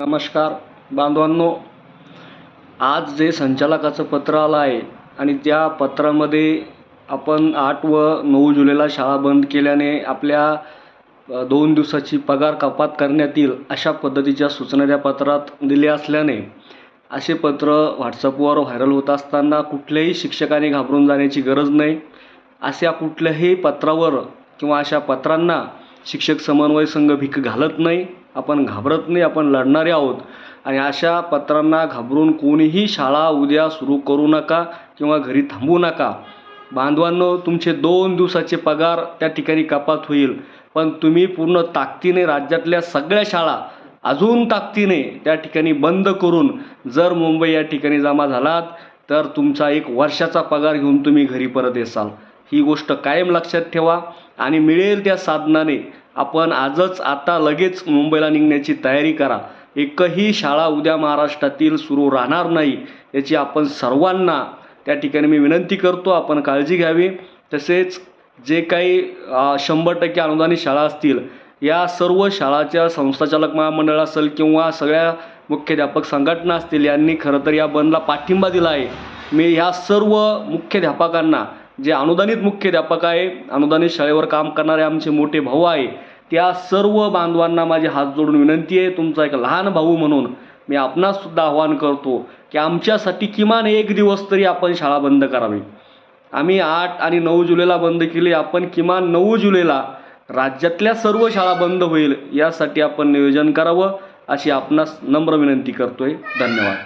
नमस्कार बांधवांनो. आज जे संचालकाचं पत्र आलं आहे आणि त्या पत्रामध्ये आपण आठ व नऊ जुलैला शाळा बंद केल्याने आपल्या दोन दिवसाची पगार कपात करण्यात येईल अशा पद्धतीच्या सूचना त्या पत्रात दिल्या असल्याने असे पत्र व्हॉट्सअपवर व्हायरल होत असताना कुठल्याही शिक्षकाने घाबरून जाण्याची गरज नाही. अशा कुठल्याही पत्रावर किंवा अशा पत्रांना शिक्षक समन्वय संघ भीक घालत नाही. आपण घाबरत नाही आपण लढणारे आहोत. आणि अशा पत्रांना घाबरून कोणीही शाळा उद्या सुरू करू नका किंवा घरी थांबू नका. बांधवांनो तुमचे दोन दिवसाचे पगार त्या ठिकाणी कपात होईल. पण तुम्ही पूर्ण ताकदीने राज्यातल्या सगळ्या शाळा अजून ताकदीने त्या ठिकाणी बंद करून जर मुंबई या ठिकाणी जमा झालात तर तुमचा एक वर्षाचा पगार घेऊन तुम्ही घरी परत येसाल. ही गोष्ट कायम लक्षात ठेवा आणि मिळेल त्या साधनाने आपण आजच आता लगेच मुंबईला निघण्याची तयारी करा. एकही शाळा उद्या महाराष्ट्रातील सुरू राहणार नाही याची आपण सर्वांना त्या ठिकाणी मी विनंती करतो. आपण काळजी घ्यावी. तसेच जे काही शंभर टक्के अनुदानित शाळा असतील या सर्व शाळाच्या संस्थाचालक महामंडळ असेल किंवा सगळ्या मुख्याध्यापक संघटना असतील यांनी खरं तर या बंदला पाठिंबा दिला आहे. मी ह्या सर्व मुख्याध्यापकांना जे अनुदानित मुख्याध्यापक आहे अनुदानित शाळेवर काम करणारे आमचे मोठे भाऊ आहे त्या सर्व बांधवांना माझे हात जोडून विनंती आहे तुमचा एक लहान भाऊ म्हणून मी आपणाससुद्धा आवाहन करतो की आमच्यासाठी किमान एक दिवस तरी आपण शाळा बंद करावी. आम्ही आठ आणि नऊ जुलैला बंद केली आपण किमान नऊ जुलैला राज्यातल्या सर्व शाळा बंद होईल यासाठी आपण नियोजन करावं अशी आपणास नम्र विनंती करतोय. धन्यवाद.